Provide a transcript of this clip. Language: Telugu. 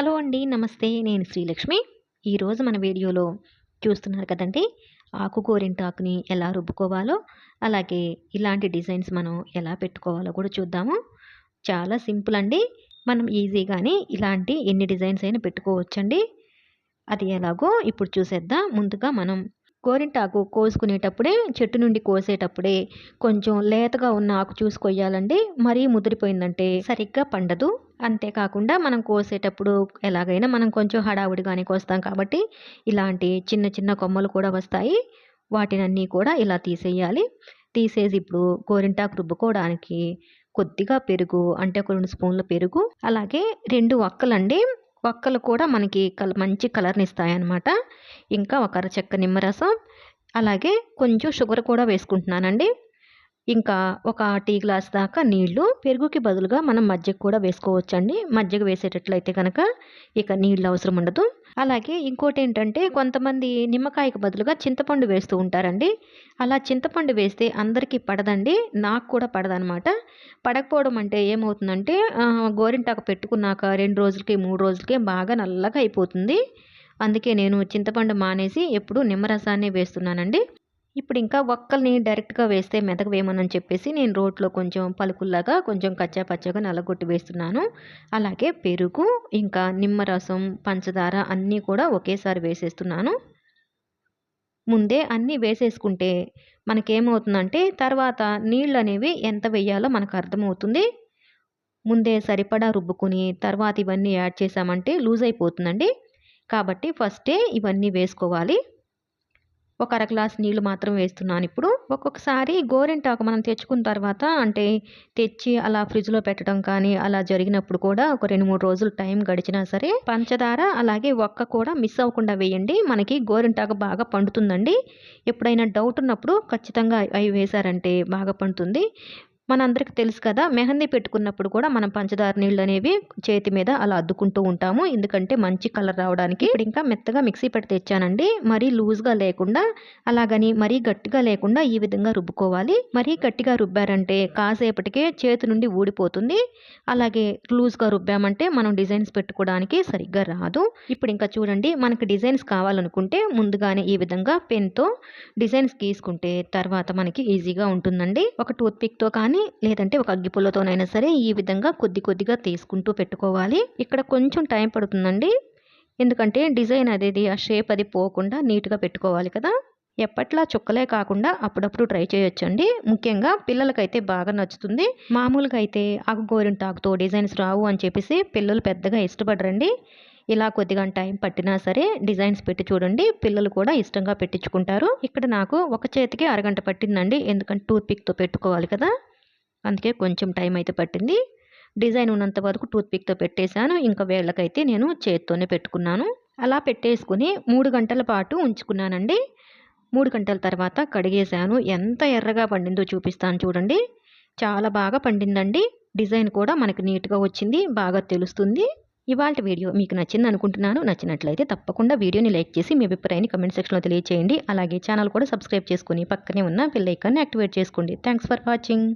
హలో అండి నమస్తే. నేను శ్రీలక్ష్మి. ఈరోజు మన వీడియోలో చూస్తున్నారు కదండి ఆకు గోరింటాకుని ఎలా రుబ్బుకోవాలో అలాగే ఇలాంటి డిజైన్స్ మనం ఎలా పెట్టుకోవాలో కూడా చూద్దాము. చాలా సింపుల్ అండి. మనం ఈజీగానే ఇలాంటి ఎన్ని డిజైన్స్ అయినా పెట్టుకోవచ్చండి. అది ఎలాగో ఇప్పుడు చూసేద్దాం. ముందుగా మనం గోరింటాకు కోసుకునేటప్పుడే చెట్టు నుండి కోసేటప్పుడే కొంచెం లేతగా ఉన్న ఆకు చూసి కొయ్యాలండి. మరీ ముదిరిపోయిందంటే సరిగ్గా పండదు. అంతేకాకుండా మనం కోసేటప్పుడు ఎలాగైనా మనం కొంచెం హడావుడిగానే కోస్తాం కాబట్టి ఇలాంటి చిన్న చిన్న కొమ్మలు కూడా వస్తాయి. వాటినన్నీ కూడా ఇలా తీసేయాలి. తీసేసి ఇప్పుడు గోరింటాకు రుబ్బుకోవడానికి కొద్దిగా పెరుగు అంటే ఒక రెండు స్పూన్ల పెరుగు అలాగే రెండు వక్కలండి. వక్కలు కూడా మనకి కల మంచి కలర్ని ఇస్తాయన్నమాట. ఇంకా ఒక అరచెక్క నిమ్మరసం అలాగే కొంచెం షుగర్ కూడా వేసుకుంటున్నానండి. ఇంకా ఒక టీ గ్లాస్ దాకా నీళ్ళు పెరుగుకి బదులుగా మనం మజ్జిగ కూడా వేసుకోవచ్చండి. మజ్జిగ వేసేటట్లయితే కనుక ఇక నీళ్ళు అవసరం ఉండదు. అలాగే ఇంకోటి ఏంటంటే కొంతమంది నిమ్మకాయకు బదులుగా చింతపండు వేస్తూ ఉంటారండి. అలా చింతపండు వేస్తే అందరికీ పడదండి. నాకు కూడా పడదనమాట. పడకపోవడం అంటే ఏమవుతుందంటే గోరింటాకు పెట్టుకున్నాక రెండు రోజులకి మూడు రోజులకి బాగా నల్లగా అయిపోతుంది. అందుకే నేను చింతపండు మానేసి ఎప్పుడు నిమ్మరసాన్ని వేస్తున్నానండి. ఇప్పుడు ఇంకా ఒక్కల్ని డైరెక్ట్గా వేస్తే మెతకవేమోనని చెప్పేసి నేను రోట్లో కొంచెం పలుకుల్లాగా కొంచెం కచ్చా పచ్చగా నల్లగొట్టి వేస్తున్నాను. అలాగే పెరుగు ఇంకా నిమ్మరసం పంచదార అన్నీ కూడా ఒకేసారి వేసేస్తున్నాను. ముందే అన్నీ వేసేసుకుంటే మనకేమవుతుందంటే తర్వాత నీళ్ళు అనేవి ఎంత వేయాలో మనకు అర్థమవుతుంది. ముందే సరిపడా రుబ్బుకుని తర్వాత ఇవన్నీ యాడ్ చేసామంటే లూజ్ అయిపోతుందండి కాబట్టి ఫస్టే ఇవన్నీ వేసుకోవాలి. ఒక అర గ్లాస్ నీళ్ళు మాత్రం వేస్తున్నాను ఇప్పుడు. ఒక్కొక్కసారి గోరింటాకు మనం తెచ్చుకున్న తర్వాత అంటే తెచ్చి అలా ఫ్రిడ్జ్లో పెట్టడం కానీ అలా జరిగినప్పుడు కూడా ఒక రెండు మూడు రోజులు టైం గడిచినా సరే పంచదార అలాగే ఒక్క కూడా మిస్ అవ్వకుండా వేయండి. మనకి గోరింటాకు బాగా పండుతుందండి. ఎప్పుడైనా డౌట్ ఉన్నప్పుడు ఖచ్చితంగా అవి వేశారంటే బాగా పండుతుంది. మనందరికి తెలుసు కదా మెహందీ పెట్టుకున్నప్పుడు కూడా మనం పంచదార నీళ్ళు అనేవి చేతి మీద అలా అద్దుకుంటూ ఉంటాము. ఎందుకంటే మంచి కలర్ రావడానికి ఇప్పుడు ఇంకా మెత్తగా మిక్సీ పెట్టి తెచ్చానండి. మరీ లూజ్గా లేకుండా అలాగని మరీ గట్టిగా లేకుండా ఈ విధంగా రుబ్బుకోవాలి. మరీ గట్టిగా రుబ్బారంటే కాసేపటికే చేతి నుండి ఊడిపోతుంది. అలాగే లూజ్గా రుబ్బామంటే మనం డిజైన్స్ పెట్టుకోవడానికి సరిగ్గా రాదు. ఇప్పుడు ఇంకా చూడండి మనకి డిజైన్స్ కావాలనుకుంటే ముందుగానే ఈ విధంగా పెన్తో డిజైన్స్ గీసుకుంటే తర్వాత మనకి ఈజీగా ఉంటుందండి. ఒక టూత్ పిక్తో కానీ లేదంటే ఒక అగ్గిపుల్లతోనైనా సరే ఈ విధంగా కొద్ది కొద్దిగా తీసుకుంటూ పెట్టుకోవాలి. ఇక్కడ కొంచెం టైం పడుతుందండి. ఎందుకంటే డిజైన్ అనేది ఆ షేప్ అది పోకుండా నీట్గా పెట్టుకోవాలి కదా. ఎప్పట్లా చుక్కలే కాకుండా అప్పుడప్పుడు ట్రై చేయొచ్చండి. ముఖ్యంగా పిల్లలకైతే బాగా నచ్చుతుంది. మామూలుగా అయితే ఆకుగోరింటాకుతో డిజైన్స్ రావు అని చెప్పేసి పిల్లలు పెద్దగా ఇష్టపడరండి. ఇలా కొద్దిగా టైం పట్టినా సరే డిజైన్స్ పెట్టి చూడండి. పిల్లలు కూడా ఇష్టంగా పెట్టించుకుంటారు. ఇక్కడ నాకు ఒక చేతికి అరగంట పట్టిందండి. ఎందుకంటే టూత్ పిక్తో పెట్టుకోవాలి కదా. అందుకే కొంచెం టైం అయితే పట్టింది. డిజైన్ ఉన్నంత వరకు టూత్పిక్తో పెట్టేశాను. ఇంకా వేళ్ళకైతే నేను చేత్తోనే పెట్టుకున్నాను. అలా పెట్టేసుకుని మూడు గంటల పాటు ఉంచుకున్నానండి. మూడు గంటల తర్వాత కడిగేశాను. ఎంత ఎర్రగా పండిందో చూపిస్తాను చూడండి. చాలా బాగా పండిందండి. డిజైన్ కూడా మనకు నీట్గా వచ్చింది. బాగా తెలుస్తుంది. ఇవాళ వీడియో మీకు నచ్చింది అనుకుంటున్నాను. నచ్చినట్లయితే తప్పకుండా వీడియోని లైక్ చేసి మీ అభిప్రాయాన్ని కమెంట్ సెక్షన్లో తెలియచేయండి. అలాగే ఛానల్ కూడా సబ్స్క్రైబ్ చేసుకుని పక్కనే ఉన్న బెల్ ఐకాన్ని యాక్టివేట్ చేసుకోండి. Thanks for watching